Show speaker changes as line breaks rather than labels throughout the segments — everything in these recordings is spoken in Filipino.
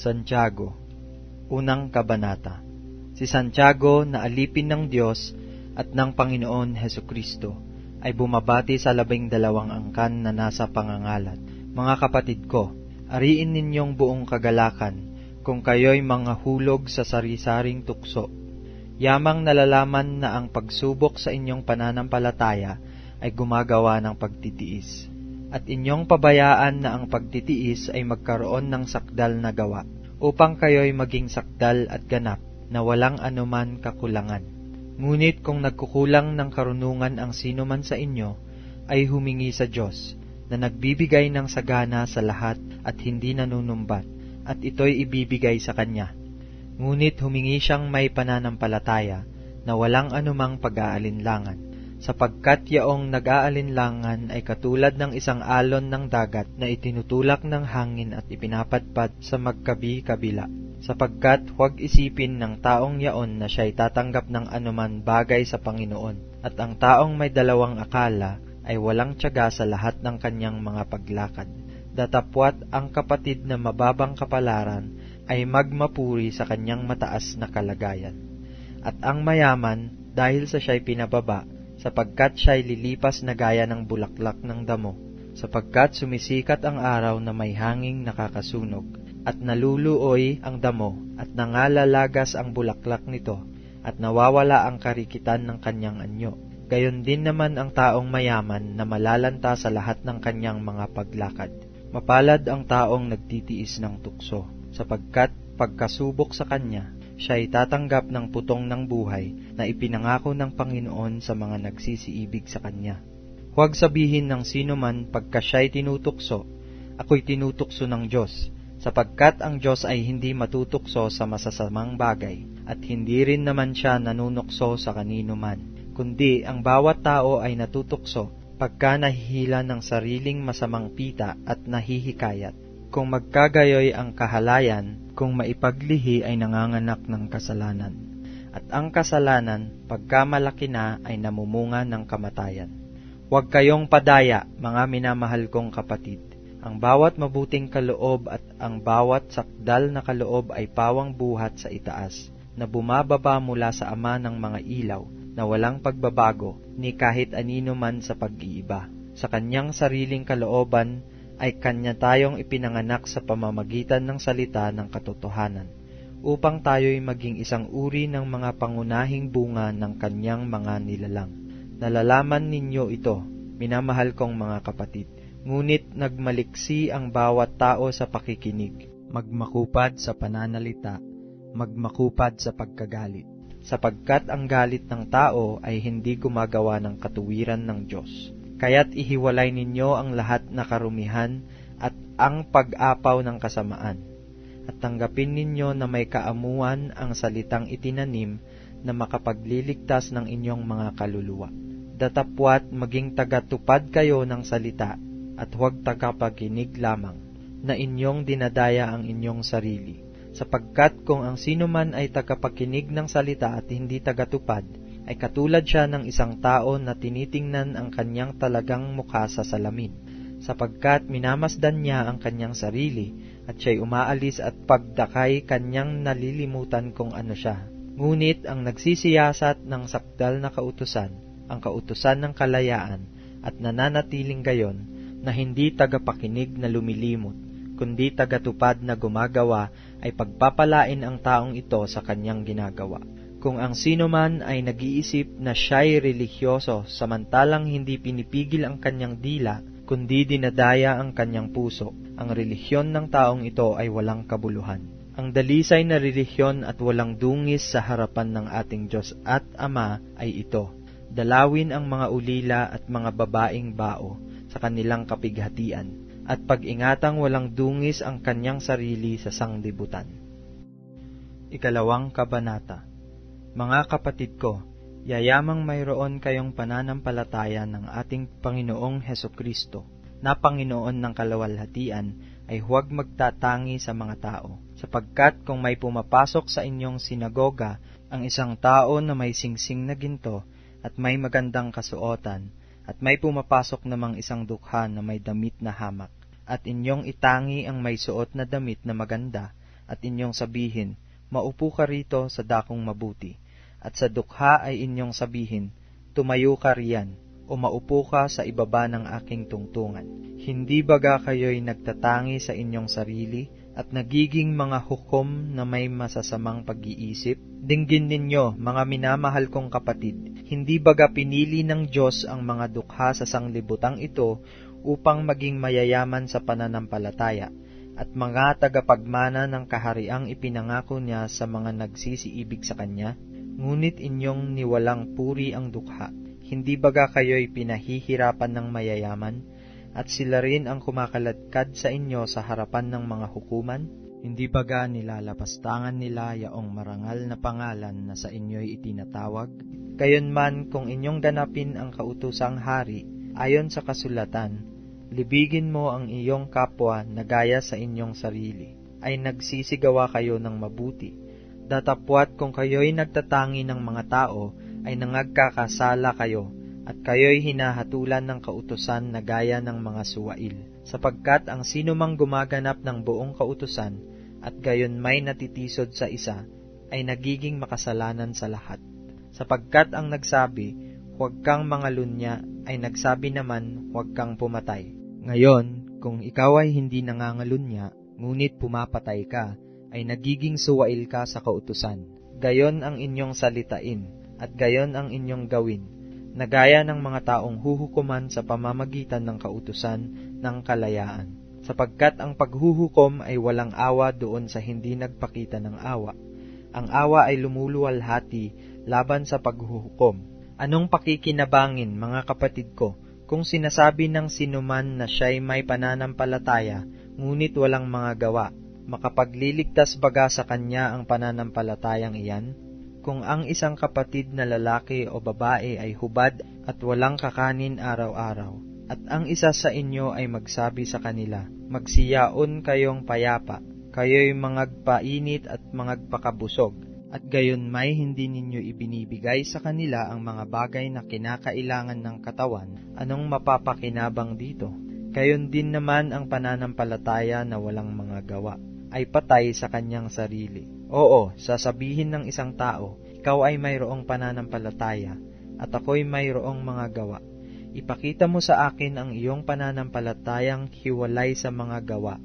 Santiago Unang Kabanata Si Santiago na alipin ng Diyos at ng Panginoon Heso Kristo ay bumabati sa labing dalawang angkan na nasa pangangalat. Mga kapatid ko, ariin ninyong buong kagalakan kung kayo'y mga hulog sa sari-saring tukso. Yamang nalalaman na ang pagsubok sa inyong pananampalataya ay gumagawa ng pagtitiis. At inyong pabayaan na ang pagtitiis ay magkaroon ng sakdal na gawa, upang kayo'y maging sakdal at ganap na walang anuman kakulangan. Ngunit kung nagkukulang ng karunungan ang sino man sa inyo, ay humingi sa Diyos, na nagbibigay ng sagana sa lahat at hindi nanunumbat, at ito'y ibibigay sa Kanya. Ngunit humingi siyang may pananampalataya, na walang anumang pag-aalinlangan sapagkat yaong nag-aalinlangan ay katulad ng isang alon ng dagat na itinutulak ng hangin at ipinapadpad sa magkabi-kabila. Sapagkat huwag isipin ng taong yaon na siya'y tatanggap ng anuman bagay sa Panginoon, at ang taong may dalawang akala ay walang tiyaga sa lahat ng kanyang mga paglakad. Datapwat ang kapatid na mababang kapalaran ay magmapuri sa kanyang mataas na kalagayan. At ang mayaman, dahil sa siya'y pinababa, sapagkat siya'y lilipas na gaya ng bulaklak ng damo, sapagkat sumisikat ang araw na may hanging nakakasunog, at naluluoy ang damo, at nangalalagas ang bulaklak nito, at nawawala ang karikitan ng kanyang anyo. Gayon din naman ang taong mayaman na malalanta sa lahat ng kanyang mga paglakad. Mapalad ang taong nagtitiis ng tukso, sapagkat pagkasubok sa kanya, siya ay tatanggap ng putong ng buhay na ipinangako ng Panginoon sa mga nagsisiibig sa Kanya. Huwag sabihin ng sino man pagka siya'y tinutukso, ako'y tinutukso ng Diyos, sapagkat ang Diyos ay hindi matutukso sa masasamang bagay, at hindi rin naman siya nanunukso sa kanino man, kundi ang bawat tao ay natutukso pagka nahihila ng sariling masamang pita at nahihikayat. Kung magkagayoy ang kahalayan, kung maipaglihi ay nanganganak ng kasalanan. At ang kasalanan, pagka malaki na, ay namumunga ng kamatayan. Huwag kayong padaya, mga minamahal kong kapatid. Ang bawat mabuting kaloob at ang bawat sakdal na kaloob ay pawang buhat sa itaas, na bumababa mula sa ama ng mga ilaw, na walang pagbabago, ni kahit anino man sa pag-iiba. Sa kanyang sariling kalooban, ay kanya tayong ipinanganak sa pamamagitan ng salita ng katotohanan, upang tayo'y maging isang uri ng mga pangunahing bunga ng kanyang mga nilalang. Nalalaman ninyo ito, minamahal kong mga kapatid, ngunit nagmaliksi ang bawat tao sa pakikinig, magmakupad sa pananalita, magmakupad sa pagkagalit, sapagkat ang galit ng tao ay hindi gumagawa ng katuwiran ng Diyos kaya't ihiwalay ninyo ang lahat na karumihan at ang pag-apaw ng kasamaan, at tanggapin ninyo na may kaamuan ang salitang itinanim na makapagliligtas ng inyong mga kaluluwa. Datapwat maging tagatupad kayo ng salita at huwag tagapaginig lamang na inyong dinadaya ang inyong sarili. Sapagkat kung ang sino man ay tagapakinig ng salita at hindi tagatupad, ay katulad siya ng isang tao na tinitingnan ang kanyang talagang mukha sa salamin, sapagkat minamasdan niya ang kanyang sarili, at siya'y umaalis at pagdakay kanyang nalilimutan kung ano siya. Ngunit ang nagsisiyasat ng sakdal na kautusan, ang kautusan ng kalayaan, at nananatiling gayon, na hindi tagapakinig na lumilimot, kundi tagatupad na gumagawa, ay pagpapalain ang taong ito sa kanyang ginagawa. Kung ang sino man ay nag-iisip na siya'y religyoso samantalang hindi pinipigil ang kanyang dila, kundi dinadaya ang kanyang puso, ang relihiyon ng taong ito ay walang kabuluhan. Ang dalisay na relihiyon at walang dungis sa harapan ng ating Diyos at Ama ay ito, dalawin ang mga ulila at mga babaing bao sa kanilang kapighatian, at pag-ingatang walang dungis ang kanyang sarili sa sangdibutan. Ikalawang Kabanata mga kapatid ko, yayamang mayroon kayong pananampalataya ng ating Panginoong Heso Kristo, na Panginoon ng kalawalhatian, ay huwag magtatangi sa mga tao, sapagkat kung may pumapasok sa inyong sinagoga ang isang tao na may singsing na ginto at may magandang kasuotan, at may pumapasok namang isang dukha na may damit na hamak, at inyong itangi ang may suot na damit na maganda, at inyong sabihin, Maupo ka rito sa dakong mabuti. At sa dukha ay inyong sabihin, Tumayo ka riyan, o maupo ka sa ibaba ng aking tungtungan. Hindi baga kayo'y nagtatangi sa inyong sarili at nagiging mga hukom na may masasamang pag-iisip? Dinggin ninyo, mga minamahal kong kapatid, hindi baga pinili ng Diyos ang mga dukha sa sanglibutang ito upang maging mayayaman sa pananampalataya at mga tagapagmana ng kahariang ipinangako niya sa mga nagsisiibig sa kanya? Ngunit inyong niwalang puri ang dukha. Hindi baga kayo'y pinahihirapan ng mayayaman? At sila rin ang kumakaladkad sa inyo sa harapan ng mga hukuman? Hindi baga nilalapastangan nila yaong marangal na pangalan na sa inyo'y itinatawag? Gayon man kung inyong ganapin ang kautusang hari, ayon sa kasulatan, libigin mo ang iyong kapwa na gaya sa inyong sarili, ay nagsisigawa kayo ng mabuti. Datapwat kung kayo'y nagtatangi ng mga tao, ay nangagkakasala kayo, at kayo'y hinahatulan ng kautusan na gaya ng mga suwail. Sapagkat ang sino mang gumaganap ng buong kautusan, at gayon may natitisod sa isa, ay nagiging makasalanan sa lahat. Sapagkat ang nagsabi, huwag kang mangalunya, ay nagsabi naman, huwag kang pumatay. Ngayon, kung ikaw ay hindi nangangalunya, ngunit pumapatay ka, ay nagiging suwail ka sa kautusan. Gayon ang inyong salitain, at gayon ang inyong gawin, na gaya ng mga taong huhukuman sa pamamagitan ng kautusan ng kalayaan. Sapagkat ang paghuhukom ay walang awa doon sa hindi nagpakita ng awa. Ang awa ay lumuluwalhati laban sa paghuhukom. Anong pakikinabangin, mga kapatid ko, kung sinasabi ng sinuman na siya'y may pananampalataya, ngunit walang mga gawa, makapagliligtas baga sa kanya ang pananampalatayang iyan? Kung ang isang kapatid na lalaki o babae ay hubad at walang kakanin araw-araw, at ang isa sa inyo ay magsabi sa kanila, magsiyaon kayong payapa, kayo'y mangagpainit at mangagpakabusog, at gayon may hindi ninyo ibinibigay sa kanila ang mga bagay na kinakailangan ng katawan, anong mapapakinabang dito? Gayon din naman ang pananampalataya na walang mga gawa, ay patay sa kanyang sarili. Oo, sasabihin ng isang tao, ikaw ay mayroong pananampalataya, at ako'y mayroong mga gawa. Ipakita mo sa akin ang iyong pananampalatayang hiwalay sa mga gawa,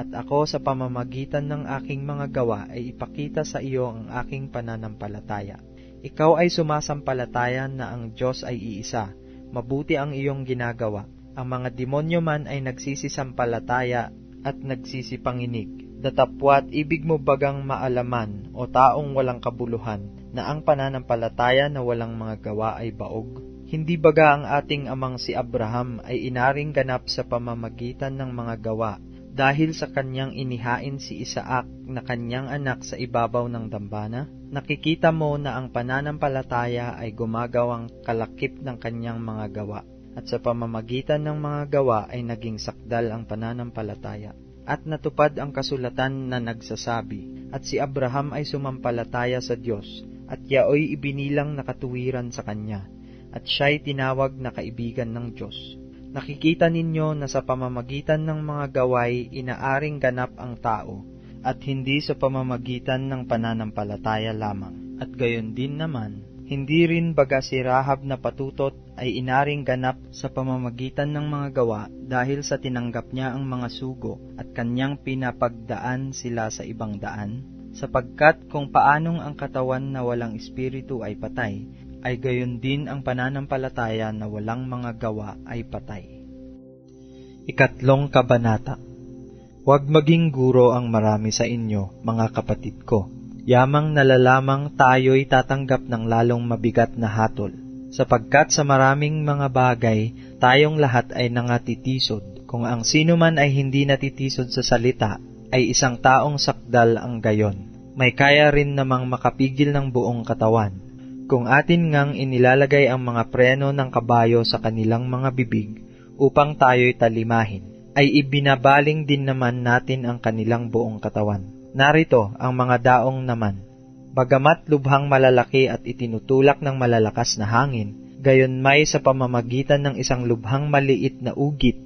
at ako sa pamamagitan ng aking mga gawa ay ipakita sa iyo ang aking pananampalataya. Ikaw ay sumasampalataya na ang Diyos ay iisa, mabuti ang iyong ginagawa. Ang mga demonyo man ay nagsisisampalataya at nagsisipanginig. Datapwat ibig mo bagang maalaman o taong walang kabuluhan na ang pananampalataya na walang mga gawa ay baog? Hindi baga ang ating amang si Abraham ay inaring ganap sa pamamagitan ng mga gawa dahil sa kanyang inihain si Isaac na kanyang anak sa ibabaw ng dambana? Nakikita mo na ang pananampalataya ay gumagawang kalakip ng kanyang mga gawa, at sa pamamagitan ng mga gawa ay naging sakdal ang pananampalataya. At natupad ang kasulatan na nagsasabi, at si Abraham ay sumampalataya sa Diyos, at yaoy ibinilang nakatuwiran sa kanya, at siya'y tinawag na kaibigan ng Diyos. Nakikita ninyo na sa pamamagitan ng mga gaway inaaring ganap ang tao, at hindi sa pamamagitan ng pananampalataya lamang. At gayon din naman, hindi rin baga si Rahab na patutot ay inaring ganap sa pamamagitan ng mga gawa dahil sa tinanggap niya ang mga sugo at kanyang pinapagdaan sila sa ibang daan? Sapagkat kung paanong ang katawan na walang espiritu ay patay, ay gayon din ang pananampalataya na walang mga gawa ay patay. Ikatlong Kabanata Huwag maging guro ang marami sa inyo, mga kapatid ko. Yamang nalalamang tayo'y tatanggap ng lalong mabigat na hatol, sapagkat sa maraming mga bagay, tayong lahat ay nangatitisod. Kung ang sino man ay hindi natitisod sa salita, ay isang taong sakdal ang gayon. May kaya rin namang makapigil ng buong katawan kung atin ngang inilalagay ang mga preno ng kabayo sa kanilang mga bibig upang tayo'y talimahin, ay ibinabaling din naman natin ang kanilang buong katawan. Narito ang mga daong naman. Bagamat lubhang malalaki at itinutulak ng malalakas na hangin, gayon may sa pamamagitan ng isang lubhang maliit na ugit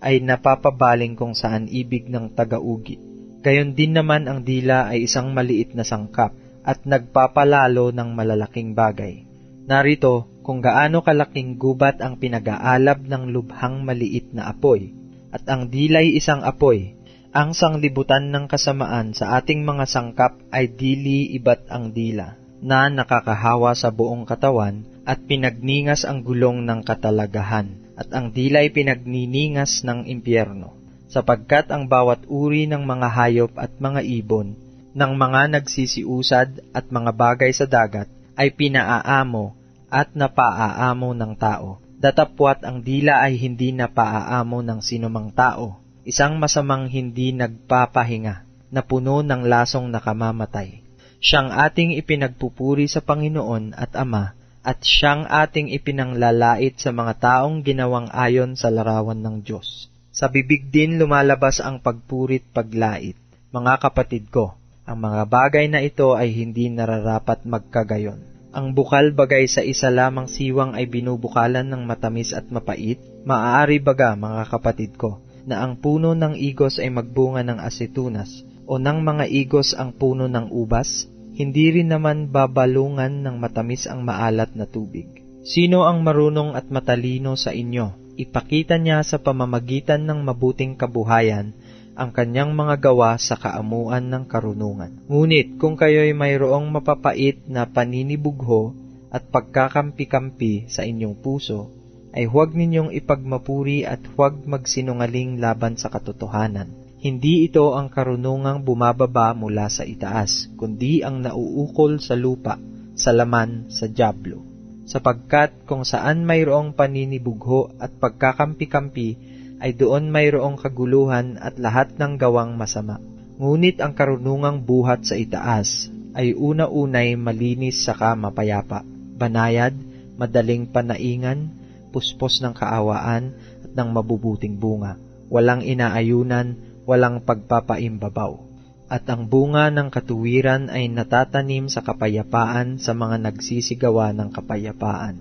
ay napapabaling kung saan ibig ng taga-ugit. Gayon din naman ang dila ay isang maliit na sangkap at nagpapalalo ng malalaking bagay. Narito kung gaano kalaking gubat ang pinag-aalab ng lubhang maliit na apoy, at ang dilay isang apoy, ang sanglibutan ng kasamaan sa ating mga sangkap ay dili ibat ang dila, na nakakahawa sa buong katawan at pinagningas ang gulong ng katalagahan, at ang dilay pinagniningas ng impyerno, sapagkat ang bawat uri ng mga hayop at mga ibon, ng mga nagsisiusad at mga bagay sa dagat, ay pinaaamo at napaaamo ng tao. Datapwat ang dila ay hindi napaaamo ng sinumang tao, isang masamang hindi nagpapahinga, na puno ng lasong nakamamatay. Siyang ating ipinagpupuri sa Panginoon at Ama, at siyang ating ipinanglalait sa mga taong ginawang ayon sa larawan ng Diyos. Sa bibig din lumalabas ang pagpurit paglait. Mga kapatid ko, ang mga bagay na ito ay hindi nararapat magkagayon. Ang bukal bagay sa isa lamang siwang ay binubukalan ng matamis at mapait? Maaari baga, mga kapatid ko, na ang puno ng igos ay magbunga ng asetunas, o ng mga igos ang puno ng ubas? Hindi rin naman babalungan ng matamis ang maalat na tubig. Sino ang marunong at matalino sa inyo? Ipakita niya sa pamamagitan ng mabuting kabuhayan ang kanyang mga gawa sa kaamuan ng karunungan. Ngunit kung kayo'y mayroong mapapait na paninibugho at pagkakampi-kampi sa inyong puso, ay huwag ninyong ipagmapuri at huwag magsinungaling laban sa katotohanan. Hindi ito ang karunungang bumababa mula sa itaas, kundi ang nauukol sa lupa, sa laman, sa jablo. Sapagkat kung saan mayroong paninibugho at pagkakampi-kampi, ay doon mayroong kaguluhan at lahat ng gawang masama. Ngunit ang karunungang buhat sa itaas ay una-unay malinis saka mapayapa, banayad, madaling panaingan, puspos ng kaawaan at ng mabubuting bunga, walang inaayunan, walang pagpapaimbabaw. At ang bunga ng katuwiran ay natatanim sa kapayapaan sa mga nagsisigawa ng kapayapaan.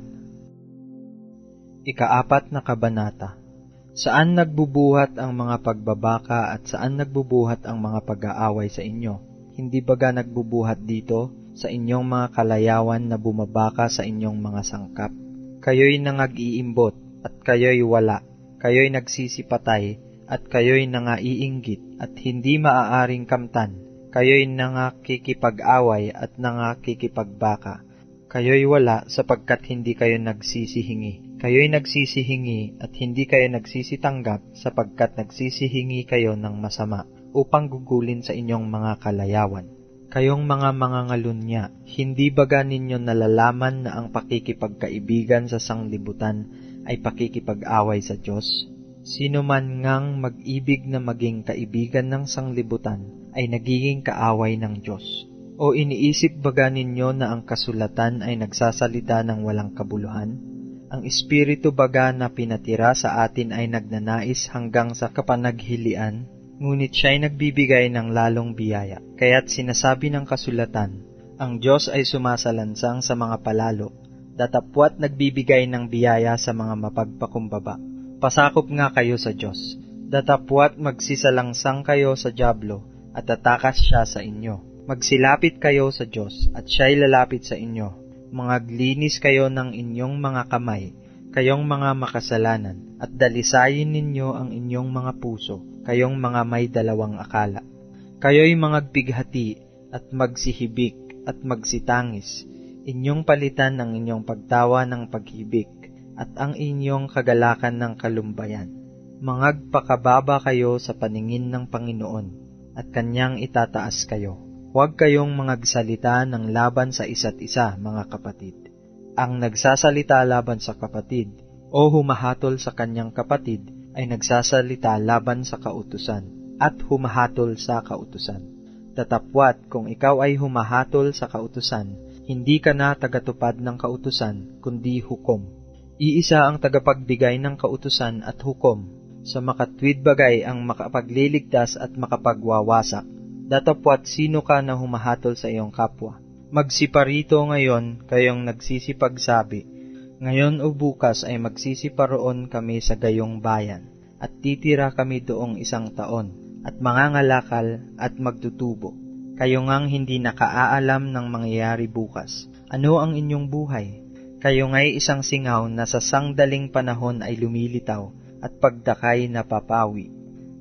Ikaapat na kabanata Saan nagbubuhat ang mga pagbabaka at saan nagbubuhat ang mga pag-aaway sa inyo? Hindi baga nagbubuhat dito sa inyong mga kalayawan na bumabaka sa inyong mga sangkap? Kayo'y nangag-iimbot at kayo'y wala. Kayo'y nagsisipatay at kayo'y nangaiinggit at hindi maaaring kamtan. Kayo'y nangakikipag-away at nangakikipagbaka. Kayo'y wala sapagkat hindi kayo nagsisihingi Kayo'y nagsisihingi at hindi kayo nagsisitanggap sapagkat nagsisihingi kayo ng masama upang gugulin sa inyong mga kalayawan. Kayong mga mangangalunya, hindi baga ninyo nalalaman na ang pakikipagkaibigan sa sanglibutan ay pakikipag-away sa Diyos? Sino man ngang mag-ibig na maging kaibigan ng sanglibutan ay nagiging kaaway ng Diyos. O iniisip baga ninyo na ang kasulatan ay nagsasalita ng walang kabuluhan? Ang Espiritu baga na pinatira sa atin ay nagnanais hanggang sa kapanaghilian, ngunit siya'y nagbibigay ng lalong biyaya. Kaya't sinasabi ng kasulatan, ang Diyos ay sumasalansang sa mga palalo, datapwat nagbibigay ng biyaya sa mga mapagpakumbaba. Pasakop nga kayo sa Diyos, datapwat magsisalangsang kayo sa Diablo, at tatakas siya sa inyo. Magsilapit kayo sa Diyos, at siya'y lalapit sa inyo mga glinis kayo ng inyong mga kamay, kayong mga makasalanan, at dalisayin ninyo ang inyong mga puso, kayong mga may dalawang akala. Kayo'y mga bighati at magsihibik at magsitangis, inyong palitan ang inyong pagtawa ng paghibik, at ang inyong kagalakan ng kalumbayan. Mangagpakababa kayo sa paningin ng Panginoon, at kanyang itataas kayo Huwag kayong magsalita ng laban sa isa't isa, mga kapatid. Ang nagsasalita laban sa kapatid o humahatol sa kanyang kapatid ay nagsasalita laban sa kautusan at humahatol sa kautusan. Tatapwat kung ikaw ay humahatol sa kautusan, hindi ka na tagatupad ng kautusan, kundi hukom. Iisa ang tagapagbigay ng kautusan at hukom, sa makatwid bagay ang makapagliligtas at makapagwawasak datapwat sino ka na humahatol sa iyong kapwa. Magsiparito ngayon kayong nagsisipagsabi, ngayon o bukas ay magsisiparoon kami sa gayong bayan, at titira kami doong isang taon, at mangangalakal at magtutubo. Kayo ngang hindi nakaaalam ng mangyayari bukas. Ano ang inyong buhay? Kayo nga'y isang singaw na sa sangdaling panahon ay lumilitaw at pagdakay napapawi.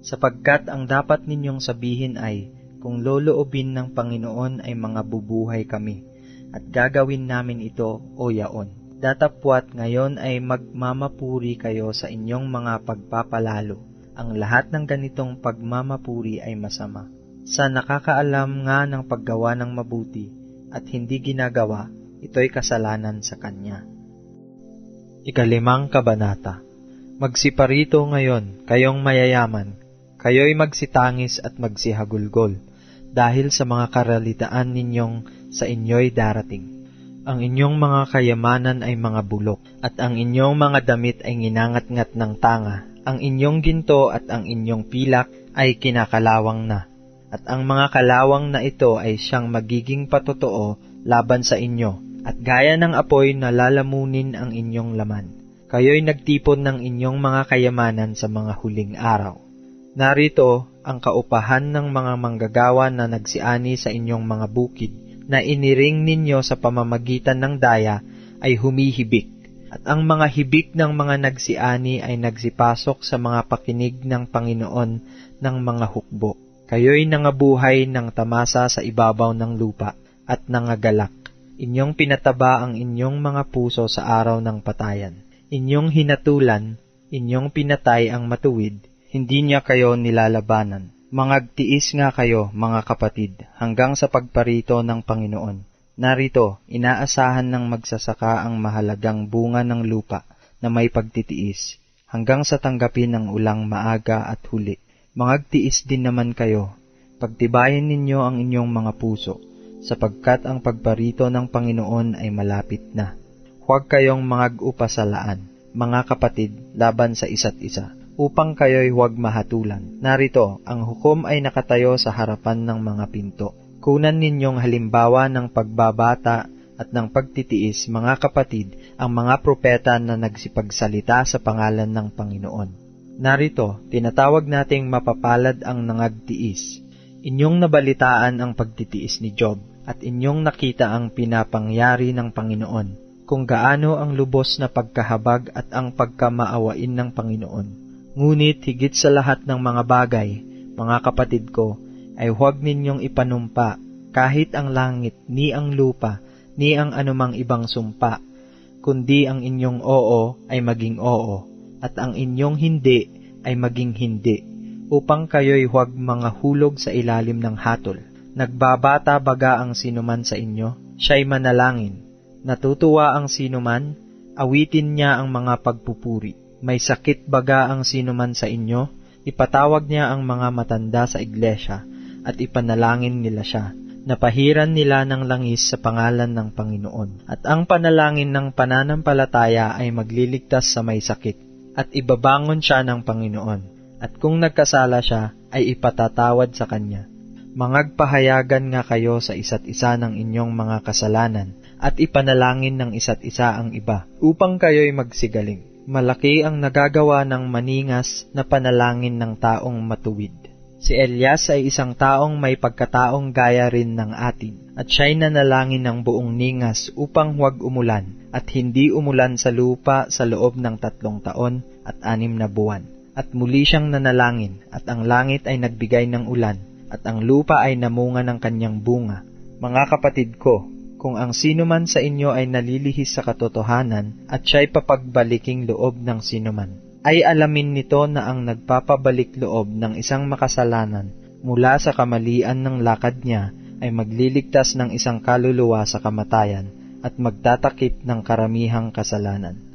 Sapagkat ang dapat ninyong sabihin ay, kung loloobin ng Panginoon ay mga bubuhay kami, at gagawin namin ito o yaon. Datapwat ngayon ay magmamapuri kayo sa inyong mga pagpapalalo. Ang lahat ng ganitong pagmamapuri ay masama. Sa nakakaalam nga ng paggawa ng mabuti at hindi ginagawa, ito'y kasalanan sa kanya. Ikalimang Kabanata Magsiparito ngayon, kayong mayayaman, kayo'y magsitangis at magsihagulgol, dahil sa mga karalitaan ninyong sa inyo'y darating. Ang inyong mga kayamanan ay mga bulok, at ang inyong mga damit ay nginangat-ngat ng tanga. Ang inyong ginto at ang inyong pilak ay kinakalawang na. At ang mga kalawang na ito ay siyang magiging patotoo laban sa inyo, at gaya ng apoy na lalamunin ang inyong laman. Kayo'y nagtipon ng inyong mga kayamanan sa mga huling araw. Narito ang kaupahan ng mga manggagawa na nagsiani sa inyong mga bukid, na iniring ninyo sa pamamagitan ng daya ay humihibik, at ang mga hibik ng mga nagsiani ay nagsipasok sa mga pakinig ng Panginoon ng mga hukbo. Kayo'y nangabuhay ng tamasa sa ibabaw ng lupa at nangagalak. Inyong pinataba ang inyong mga puso sa araw ng patayan. Inyong hinatulan, inyong pinatay ang matuwid, hindi niya kayo nilalabanan. Mangagtiis nga kayo, mga kapatid, hanggang sa pagparito ng Panginoon. Narito, inaasahan ng magsasaka ang mahalagang bunga ng lupa na may pagtitiis, hanggang sa tanggapin ng ulang maaga at huli. Mangagtiis din naman kayo, pagtibayin ninyo ang inyong mga puso, sapagkat ang pagparito ng Panginoon ay malapit na. Huwag kayong mag-upasalaan, mga kapatid, laban sa isa't isa upang kayo'y huwag mahatulan. Narito, ang hukom ay nakatayo sa harapan ng mga pinto. Kunan ninyong halimbawa ng pagbabata at ng pagtitiis, mga kapatid, ang mga propeta na nagsipagsalita sa pangalan ng Panginoon. Narito, tinatawag nating mapapalad ang nangagtiis. Inyong nabalitaan ang pagtitiis ni Job at inyong nakita ang pinapangyari ng Panginoon, kung gaano ang lubos na pagkahabag at ang pagkamaawain ng Panginoon Ngunit higit sa lahat ng mga bagay, mga kapatid ko, ay huwag ninyong ipanumpa kahit ang langit, ni ang lupa, ni ang anumang ibang sumpa, kundi ang inyong oo ay maging oo, at ang inyong hindi ay maging hindi, upang kayo'y huwag mga hulog sa ilalim ng hatol. Nagbabata baga ang sinuman sa inyo, siya'y manalangin. Natutuwa ang sinuman, awitin niya ang mga pagpupuri may sakit baga ang sinuman sa inyo, ipatawag niya ang mga matanda sa iglesia at ipanalangin nila siya. Napahiran nila ng langis sa pangalan ng Panginoon. At ang panalangin ng pananampalataya ay magliligtas sa may sakit at ibabangon siya ng Panginoon. At kung nagkasala siya, ay ipatatawad sa kanya. Mangagpahayagan nga kayo sa isa't isa ng inyong mga kasalanan at ipanalangin ng isa't isa ang iba upang kayo'y magsigaling. Malaki ang nagagawa ng maningas na panalangin ng taong matuwid. Si Elias ay isang taong may pagkataong gaya rin ng atin, at siya'y nanalangin ng buong ningas upang huwag umulan, at hindi umulan sa lupa sa loob ng tatlong taon at anim na buwan. At muli siyang nanalangin, at ang langit ay nagbigay ng ulan, at ang lupa ay namunga ng kanyang bunga. Mga kapatid ko, kung ang sino man sa inyo ay nalilihis sa katotohanan at siya'y papagbaliking loob ng sinuman, ay alamin nito na ang nagpapabalik loob ng isang makasalanan mula sa kamalian ng lakad niya ay magliligtas ng isang kaluluwa sa kamatayan at magtatakip ng karamihang kasalanan.